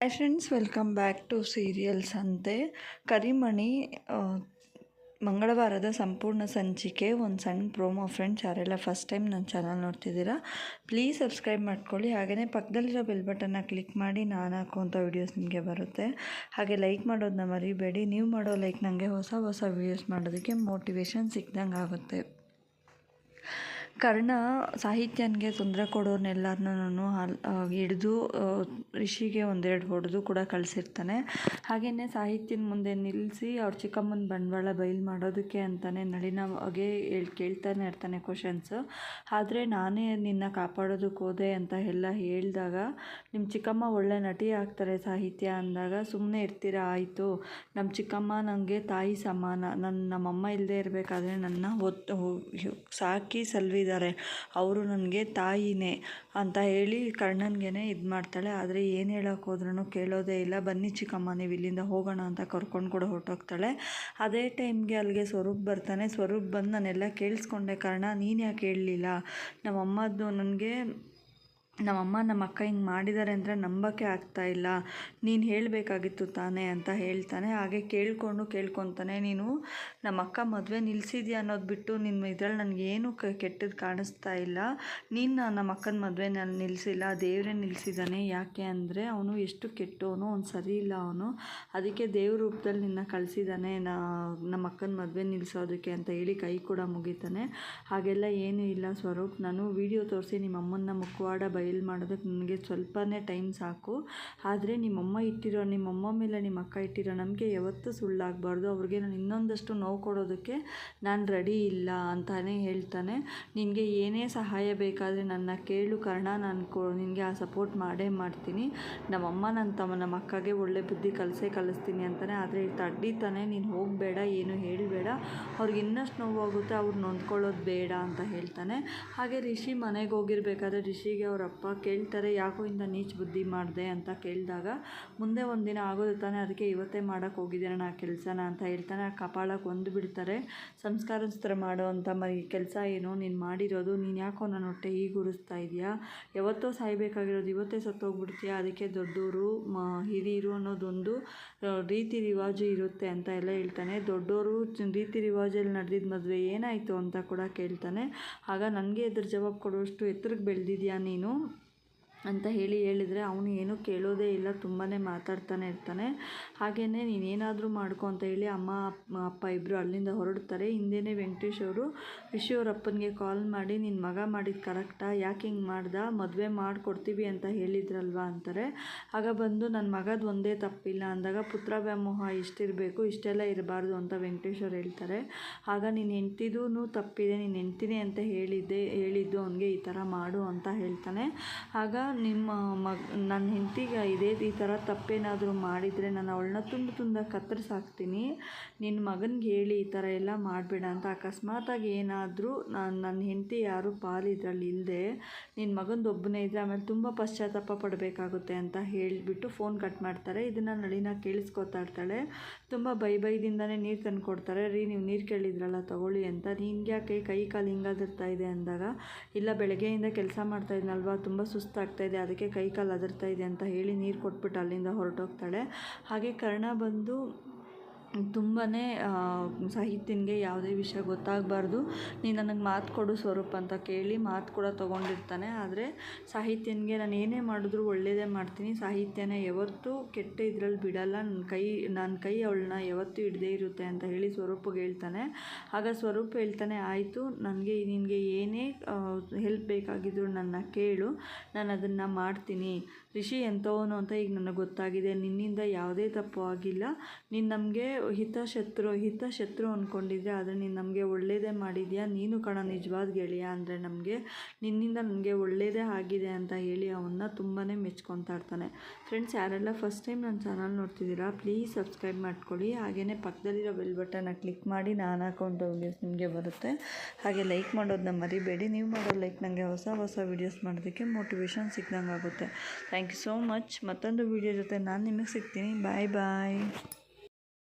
Hi friends welcome back to serials ಅಂತೆ ಕರಿಮಣಿ ಮಂಗಳವಾರದ ಸಂಪೂರ್ಣ ಸಂಚಿಕೆ ಒಂದು ಸಣ್ಣ ಪ್ರೋಮೋ ಫ್ರೆಂಡ್ಸ್ ಯಾರೆಲ್ಲ ಫಸ್ಟ್ ಟೈಮ್ ನನ್ನ ಚಾನಲ್ ನೋಡ್ತಿದ್ದೀರಾ? ಪ್ಲೀಸ್ ಸಬ್ಸ್ಕ್ರೈಬ್ ಮಾಡ್ಕೊಳ್ಳಿ. ಹಾಗೆಯೇ ಪಕ್ಕದಲ್ಲಿರೋ ಬೆಲ್ ಬಟನ್ನ ಕ್ಲಿಕ್ ಮಾಡಿ, ನಾನು ಹಾಕುವಂಥ ವೀಡಿಯೋಸ್ ನಿಮಗೆ ಬರುತ್ತೆ. ಹಾಗೆ ಲೈಕ್ ಮಾಡೋದನ್ನ ಮರಿಬೇಡಿ. ನೀವು ಮಾಡೋ ಲೈಕ್ ನನಗೆ ಹೊಸ ಹೊಸ ವೀಡಿಯೋಸ್ ಮಾಡೋದಕ್ಕೆ ಮೋಟಿವೇಶನ್ ಸಿಕ್ಕಿದಂಗೆ ಆಗುತ್ತೆ ಕರ್ಣ ಸಾಹಿತ್ಯನಿಗೆ ತೊಂದರೆ ಕೊಡೋರ್ನೆಲ್ಲರನ್ನೂ ಹಿಡಿದು ರಿಷಿಗೆ ಒಂದೆರಡು ಹೊಡೆದು ಕೂಡ ಕಳಿಸಿರ್ತಾನೆ. ಹಾಗೆಯೇ ಸಾಹಿತ್ಯನ ಮುಂದೆ ನಿಲ್ಲಿಸಿ ಅವ್ರ ಚಿಕ್ಕಮ್ಮನ ಬಂಡವಾಳ ಬಯಲು ಮಾಡೋದಕ್ಕೆ ಅಂತಲೇ ನಳಿನಗೆ ಹೇಳಿ, ಕೇಳ್ತಾನೆ ಇರ್ತಾನೆ ಕ್ವಶನ್ಸು ಆದರೆ ನಾನೇ ನಿನ್ನ ಕಾಪಾಡೋದಕ್ಕೆ ಹೋದೆ ಅಂತ ಎಲ್ಲ ಹೇಳಿದಾಗ ನಿಮ್ಮ ಚಿಕ್ಕಮ್ಮ ಒಳ್ಳೆ ನಟಿ ಆಗ್ತಾರೆ ಸಾಹಿತ್ಯ ಅಂದಾಗ ಸುಮ್ಮನೆ ಇರ್ತೀರ? ಆಯಿತು. ನಮ್ಮ ಚಿಕ್ಕಮ್ಮ ನನಗೆ ತಾಯಿ ಸಮಾನ. ನನ್ನ ನಮ್ಮಮ್ಮ ಇಲ್ಲದೆ ಇರಬೇಕಾದ್ರೆ ನನ್ನ ಒತ್ತು ಸಾಕಿ ಸಲ್ವಿದ್ದಾರೆ ಅವರು ನನಗೆ ತಾಯಿನೇ ಅಂತ ಹೇಳಿ ಕರ್ಣನ್ಗೆ ಇದು ಮಾಡ್ತಾಳೆ. ಆದರೆ ಏನು ಹೇಳೋಕೆ ಹೋದ್ರೂ ಕೇಳೋದೇ ಇಲ್ಲ. ಬನ್ನಿ ಚಿಕ್ಕಮ್ಮ, ನೀವು ಇಲ್ಲಿಂದ ಹೋಗೋಣ ಅಂತ ಕರ್ಕೊಂಡು ಕೂಡ ಹೊರಟೋಗ್ತಾಳೆ. ಅದೇ ಟೈಮ್ಗೆ ಅಲ್ಲಿಗೆ ಸ್ವರೂಪ್ ಬರ್ತಾನೆ. ಸ್ವರೂಪ್ ಬಂದು ನಾನೆಲ್ಲ ಕೇಳಿಸ್ಕೊಂಡೆ. ಕರ್ಣ, ನೀನು ಯಾಕೆ ಹೇಳಲಿಲ್ಲ? ನಮ್ಮಮ್ಮದ್ದು ನನಗೆ ನಮ್ಮಮ್ಮ ನಮ್ಮ ಅಕ್ಕ ಹಿಂಗೆ ಮಾಡಿದ್ದಾರೆ ಅಂದರೆ ನಂಬಕ್ಕೆ ಇಲ್ಲ. ನೀನು ಹೇಳಬೇಕಾಗಿತ್ತು ತಾನೇ ಅಂತ ಹೇಳ್ತಾನೆ. ಹಾಗೆ ಕೇಳಿಕೊಂಡು ಕೇಳ್ಕೊತಾನೆ. ನೀನು ನಮ್ಮ ಅಕ್ಕ ಮದುವೆ ನಿಲ್ಲಿಸಿದ್ಯಾ ಅನ್ನೋದು ಬಿಟ್ಟು ನಿಮ್ಮ ಇದ್ರಲ್ಲಿ ನನಗೇನು ಕೆಟ್ಟದ್ದು ಕಾಣಿಸ್ತಾ ಇಲ್ಲ. ನೀನು ನಮ್ಮ ಅಕ್ಕನ ಮದುವೆ ನಾನು ನಿಲ್ಲಿಸಿಲ್ಲ ದೇವರೇ ನಿಲ್ಲಿಸಿದ್ದಾನೆ ಯಾಕೆ ಅಂದರೆ ಅವನು ಎಷ್ಟು ಕೆಟ್ಟವನು, ಅವನು ಸರಿ ಇಲ್ಲ ಅವನು. ಅದಕ್ಕೆ ದೇವ್ರ ರೂಪದಲ್ಲಿ ನಿನ್ನ ಕಳಿಸಿದ್ದಾನೆ. ನಾ ನಮ್ಮ ಅಕ್ಕನ ಮದುವೆ ನಿಲ್ಲಿಸೋದಕ್ಕೆ ಅಂತ ಹೇಳಿ ಕೈ ಕೂಡ ಮುಗಿತಾನೆ. ಹಾಗೆಲ್ಲ ಏನೂ ಇಲ್ಲ ಸ್ವರೂಪ್. ನಾನು ವಿಡಿಯೋ ತೋರಿಸಿ ನಿಮ್ಮ ಅಮ್ಮನ ಮುಖವಾಡ ಬಯಲು ಮಾಡೋದಕ್ಕೆ ನನಗೆ ಸ್ವಲ್ಪನೇ ಟೈಮ್ ಸಾಕು. ಆದರೆ ನಿಮ್ಮಮ್ಮ ಇಟ್ಟಿರೋ, ನಿಮ್ಮಮ್ಮ ಮೇಲೆ ನಿಮ್ಮ ಅಕ್ಕ ಇಟ್ಟಿರೋ ನಮಗೆ ಯಾವತ್ತೂ ಸುಳ್ಳಾಗಬಾರ್ದು. ಅವ್ರಿಗೆ ನಾನು ಇನ್ನೊಂದಷ್ಟು ನೋವು ಕೊಡೋದಕ್ಕೆ ನಾನು ರೆಡಿ ಇಲ್ಲ ಅಂತಾನೆ ಹೇಳ್ತಾನೆ. ನಿನಗೆ ಏನೇ ಸಹಾಯ ಬೇಕಾದರೆ ನನ್ನ ಕೇಳು ಕಾರಣ, ನಾನು ಕೊ, ನಿನಗೆ ಆ ಸಪೋರ್ಟ್ ಮಾಡೇ ಮಾಡ್ತೀನಿ. ನಮ್ಮಮ್ಮ ನನ್ನ ತಮ್ಮ, ನಮ್ಮ ಅಕ್ಕಗೆ ಒಳ್ಳೆ ಬುದ್ಧಿ ಕಲಿಸೇ ಕಲಿಸ್ತೀನಿ ಅಂತಾನೆ. ಆದರೆ ತಡ್ಡಿತಾನೆ, ನೀನು ಹೋಗಬೇಡ, ಏನು ಹೇಳಬೇಡ. ಅವ್ರಿಗೆ ಇನ್ನಷ್ಟು ನೋವಾಗುತ್ತೆ ಅವ್ರು ನೊಂದ್ಕೊಳ್ಳೋದು ಬೇಡ ಅಂತ ಹೇಳ್ತಾನೆ. ಹಾಗೆ ರಿಷಿ ಮನೆಗೆ ಹೋಗಿರ್ಬೇಕಾದ್ರೆ ರಿಷಿಗೆ ಅವ್ರ ಅಪ್ಪ ಕೇಳ್ತಾರೆ, ಯಾಕೋ ಇಂದ ನೀಚ ಬುದ್ಧಿ ಮಾಡಿದೆ? ಅಂತ ಕೇಳಿದಾಗ, ಮುಂದೆ ಒಂದಿನ ಆಗೋದು ತಾನೆ, ಅದಕ್ಕೆ ಇವತ್ತೇ ಮಾಡೋಕ್ಕೆ ಹೋಗಿದ್ದೇನೆ ಆ ಕೆಲಸನ, ಅಂತ ಹೇಳ್ತಾನೆ. ಕಪಾಳಕ್ಕೆ ಒಂದು ಬಿಡ್ತಾರೆ ಸಂಸ್ಕಾರಸ್ಥರ ಮಾಡೋ ಅಂತ ಮರಿ, ಕೆಲಸ ಏನು? ನೀನು ಮಾಡಿರೋದು, ನೀನು ಯಾಕೋ ನನ್ನ ಹೊಟ್ಟೆ ಈಗ ಉರಿಸ್ತಾ ಇದೆಯಾ? ಯಾವತ್ತೋ ಸಾಯ್ಬೇಕಾಗಿರೋದು, ಇವತ್ತೇ ಸತ್ತೋಗ್ಬಿಡ್ತೀಯಾ? ಅದಕ್ಕೆ ದೊಡ್ಡವರು ಮ, ಹಿರಿಯರು ಅನ್ನೋದೊಂದು ರೀತಿ ರಿವಾಜು ಇರುತ್ತೆ ಅಂತ ಎಲ್ಲ ಹೇಳ್ತಾನೆ. ದೊಡ್ಡವರು ರೀತಿ ರಿವಾಜಲ್ಲಿ ನಡೆದಿದ್ದ ಮದುವೆ ಏನಾಯಿತು ಅಂತ ಕೂಡ ಕೇಳ್ತಾನೆ. ಆಗ, ನನಗೆ ಇದ್ರ ಜವಾಬು ಕೊಡುವಷ್ಟು ಎತ್ತರಕ್ಕೆ ಬೆಳೆದಿದ್ಯಾ ನೀನು? ಅಂತ ಹೇಳಿ ಹೇಳಿದರೆ ಅವನು ಏನೂ ಕೇಳೋದೇ ಇಲ್ಲ ತುಂಬಾ ಮಾತಾಡ್ತಾನೆ ಇರ್ತಾನೆ. ಹಾಗೆಯೇ ನೀನೇನಾದರೂ ಮಾಡ್ಕೊ ಅಂತ ಹೇಳಿ ಅಮ್ಮ, ಅಪ್ಪ ಇಬ್ಬರು ಅಲ್ಲಿಂದ ಹೊರಡ್ತಾರೆ. ಹಿಂದೆಯೇ ವೆಂಕಟೇಶ್ ಅವರು, ರಿಷಿ ಅಪ್ಪನಿಗೆ ಕಾಲ್ ಮಾಡಿ ನಿನ್ನ ಮಗ ಮಾಡಿದ್ದು ಕರೆಕ್ಟಾ ಯಾಕೆ ಹಿಂಗೆ ಮಾಡ್ದ? ಮದುವೆ ಮಾಡಿಕೊಡ್ತೀವಿ ಅಂತ ಹೇಳಿದ್ರಲ್ವಾ? ಅಂತಾರೆ. ಆಗ ಬಂದು ನನ್ನ ಮಗದ ಒಂದೇ ತಪ್ಪಿಲ್ಲ. ಅಂದಾಗ ಪುತ್ರ ವ್ಯಾಮೋಹ ಇಷ್ಟಿರಬೇಕು, ಇಷ್ಟೆಲ್ಲ ಇರಬಾರ್ದು ಅಂತ ವೆಂಕಟೇಶ್ ಅವ್ರು ಹೇಳ್ತಾರೆ. ಆಗ, ನೀನು ಹೆಂಡ್ತಿದೂ ತಪ್ಪಿದೆ, ನೀನು ಹೆಂಡ್ತೀನಿ ಅಂತ ಹೇಳಿದ್ದೆ ಹೇಳಿದ್ದು ಅವನಿಗೆ ಈ ಥರ ಮಾಡು ಅಂತ ಹೇಳ್ತಾನೆ. ಆಗ ನಿಮ್ಮ ಮಗ, ನನ್ನ ಹೆಂಡ್ತಿಗೆ ಇದೇ ಈ ಥರ ತಪ್ಪೇನಾದರೂ ಮಾಡಿದರೆ ನಾನು ಅವಳನ್ನ ತುಂಡು ತುಂಡ ಕತ್ತರಿಸಾಕ್ತೀನಿ ನಿನ್ನ ಮಗನಿಗೆ ಹೇಳಿ ಈ ಥರ ಎಲ್ಲ ಮಾಡಬೇಡ ಅಂತ. ಅಕಸ್ಮಾತಾಗಿ ಏನಾದರೂ ನಾನು, ನನ್ನ ಹೆಂಡತಿ ಯಾರು ಪಾಲು ಇದರಲ್ಲಿ ಇಲ್ಲದೆ ನಿನ್ನ ಮಗಂದು ಒಬ್ಬನೇ ಇದ್ದರೆ ಆಮೇಲೆ ತುಂಬ ಪಶ್ಚಾತ್ತಾಪ ಪಡಬೇಕಾಗುತ್ತೆ ಅಂತ ಹೇಳಿಬಿಟ್ಟು ಫೋನ್ ಕಟ್ ಮಾಡ್ತಾರೆ. ಇದನ್ನು ನಳಿನ ಕೇಳಿಸ್ಕೊತಾ ಇರ್ತಾಳೆ. ತುಂಬ ಬೈ ಬೈದಿಂದನೇ ನೀರು ತಂದು ಕೊಡ್ತಾರೆ ರೀ, ನೀವು ನೀರು ಕೇಳಿದ್ರಲ್ಲ, ತಗೊಳ್ಳಿ ಅಂತ. ನಿನ್ಗೆ ಯಾಕೆ ಕೈ ಕಾಲು ಹಿಂಗಾದಿರ್ತಾ ಇದೆ ಅಂದಾಗ ಇಲ್ಲ, ಬೆಳಗ್ಗೆಯಿಂದ ಕೆಲಸ ಮಾಡ್ತಾ ಇದ್ನಲ್ವ? ತುಂಬ ಸುಸ್ತಾಗ್ತಾ ಇದೆ. ಅದಕ್ಕೆ ಕೈ ಕಾಲು ಅದರ್ತಾ ಇದೆ ಅಂತ ಹೇಳಿ ನೀರು ಕೊಟ್ಬಿಟ್ಟು ಅಲ್ಲಿಂದ ಹೊರಟೋಗ್ತಾಳೆ. ಹಾಗೆ ಕರ್ಣ ಬಂದು ತುಂಬಾ ಸಾಹಿತ್ಯನಿಗೆ ಯಾವುದೇ ವಿಷಯ ಗೊತ್ತಾಗಬಾರ್ದು. ನೀನು ನನಗೆ ಮಾತು ಕೊಡು ಸ್ವರೂಪ್ ಅಂತ ಕೇಳಿ ಮಾತು ಕೂಡ ತೊಗೊಂಡಿರ್ತಾನೆ. ಆದರೆ ಸಾಹಿತ್ಯನಿಗೆ ನಾನು ಏನೇ ಮಾಡಿದ್ರು ಒಳ್ಳೆಯದೇ ಮಾಡ್ತೀನಿ. ಸಾಹಿತ್ಯನ ಯಾವತ್ತೂ ಕೆಟ್ಟ ಇದರಲ್ಲಿ ಬಿಡಲ್ಲ. ನನ್ನ ಕೈ ನನ್ನ ಕೈ ಅವಳನ್ನ ಯಾವತ್ತೂ ಹಿಡ್ದೇ ಇರುತ್ತೆ ಅಂತ ಹೇಳಿ ಸ್ವರೂಪಗೆ ಹೇಳ್ತಾನೆ. ಆಗ ಸ್ವರೂಪ ಹೇಳ್ತಾನೆ, ಆಯಿತು, ನನಗೆ ನಿನಗೆ ಏನೇ ಹೆಲ್ಪ್ ಬೇಕಾಗಿದ್ರು ನನ್ನ ಕೇಳು. ನಾನು ಅದನ್ನು ಮಾಡ್ತೀನಿ. ಋಷಿ ಎಂಥವನು ಅಂತ ಈಗ ನನಗೆ ಗೊತ್ತಾಗಿದೆ. ನಿನ್ನಿಂದ ಯಾವುದೇ ತಪ್ಪು ಆಗಿಲ್ಲ. ನೀನು ನಮಗೆ ಹಿತಶತ್ರು ಹಿತಶತ್ರು ಅಂದ್ಕೊಂಡಿದ್ದೆ ಆದರೆ ನೀನು ನಮಗೆ ಒಳ್ಳೆಯದೇ ಮಾಡಿದ್ಯಾ? ನೀನು ಕಣ ನಿಜವಾದ ಗೆಳೆಯ. ಅಂದರೆ ನಮಗೆ, ನಿನ್ನಿಂದ ನನಗೆ ಒಳ್ಳೆಯದೇ ಆಗಿದೆ ಅಂತ ಹೇಳಿ ಅವನ್ನ ತುಂಬಾ ಮೆಚ್ಕೊತಾ ಇರ್ತಾನೆ. ಫ್ರೆಂಡ್ಸ್ ಯಾರೆಲ್ಲ ಫಸ್ಟ್ ಟೈಮ್ ನನ್ನ ಚಾನಲ್ ನೋಡ್ತಿದ್ದೀರಾ ಪ್ಲೀಸ್ ಸಬ್ಸ್ಕ್ರೈಬ್ ಮಾಡ್ಕೊಳ್ಳಿ. ಹಾಗೆಯೇ ಪಕ್ಕದಲ್ಲಿರೋ ಬೆಲ್ ಬಟನ್ನ ಕ್ಲಿಕ್ ಮಾಡಿ ನಾನು ಹಾಕೊಂಡ ವೀಡಿಯೋಸ್ ನಿಮಗೆ ಬರುತ್ತೆ. ಹಾಗೆ ಲೈಕ್ ಮಾಡೋದನ್ನ ಮರಿಬೇಡಿ. ನೀವು ಮಾಡೋ ಲೈಕ್ ನನಗೆ ಹೊಸ ಹೊಸ ವೀಡಿಯೋಸ್ ಮಾಡೋದಕ್ಕೆ ಮೋಟಿವೇಶನ್ ಸಿಕ್ದಂಗೆ ಆಗುತ್ತೆ ಥ್ಯಾಂಕ್ ಯು ಸೋ ಮಚ್ ಮತ್ತೊಂದು ವೀಡಿಯೋ ಜೊತೆ ನಾನು ನಿಮಗೆ ಸಿಗ್ತೀನಿ. ಬಾಯ್ ಬಾಯ್